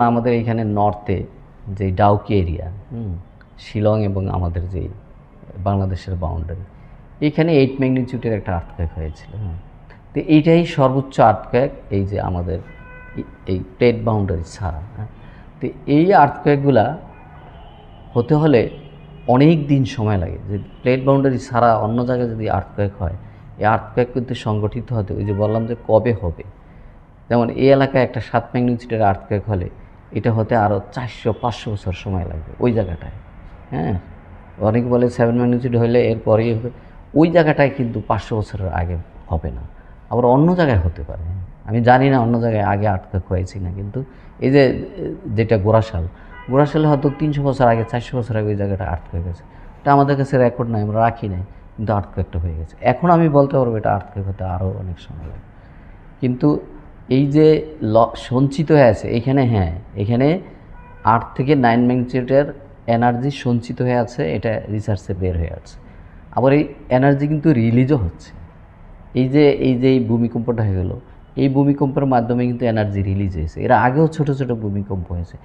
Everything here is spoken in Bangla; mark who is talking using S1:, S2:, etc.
S1: আমাদের এখানে নর্থে যে ডাউকি এরিয়া শিলং এবং আমাদের যে বাংলাদেশের বাউন্ডারি এখানে এইট ম্যাগনিচিউডের একটা আর্থক্যাক হয়েছিল হ্যাঁ তো এইটাই সর্বোচ্চ আর্থক্যাক এই যে আমাদের এই- এই প্লেট বাউন্ডারি ছাড়া হ্যাঁ। তো এই আর্থক্যাকগুলা হতে হলে অনেক দিন সময় লাগে। যে প্লেট বাউন্ডারি ছাড়া অন্য জায়গায় যদি আর্থক্যাক হয়, এই আর্থক্যাক কিন্তু সংগঠিত হতে, ওই যে বললাম যে কবে হবে? যেমন এই এলাকায় একটা সাত ম্যাগনিচিউডের আর্থক্যাক হলে এটা হতে আরও চারশো, পাঁচশো বছর সময় লাগবে ওই জায়গাটায়। হ্যাঁ? অনেক বলে সেভেন ম্যাগনিচিউড হলে এরপরেই হবে ওই জায়গাটায় কিন্তু পাঁচশো বছরের আগে হবে না। আবার অন্য জায়গায় হতে পারে। আমি জানি না অন্য জায়গায় আগে আর্থক্যাক হয়েছি না, কিন্তু এই যে, যেটা গোড়াশাল, গোড়াশালে হয়তো তিনশো বছর আগে, চারশো বছর আগে ওই জায়গাটা আর্থক্যাক গেছে। এটা আমাদের কাছে রেকর্ড নাই, আমরা রাখি নাই, কিন্তু আর্থক্যাকটা হয়ে গেছে। এখন আমি বলতে পারব এটা আর্থক্যাক হতে আরও অনেক সময় লাগে কিন্তু এই যে ল, সঞ্চিত হয়ে আছে, এখানে হ্যাঁ এখানে আট থেকে নাইন ম্যাগনিটিউডের এনার্জি সঞ্চিত হয়ে আছে, এটা রিসার্চে বের হয়ে আছে। আবার এই এনার্জি কিন্তু রিলিজও হচ্ছে। এই যে এই যে এই ভূমিকম্পটা হয়ে গেলো, এই ভূমিকম্পের মাধ্যমে কিন্তু এনার্জি রিলিজ হয়েছে। এর আগেও ছোট ছোট ভূমিকম্প হয়েছে।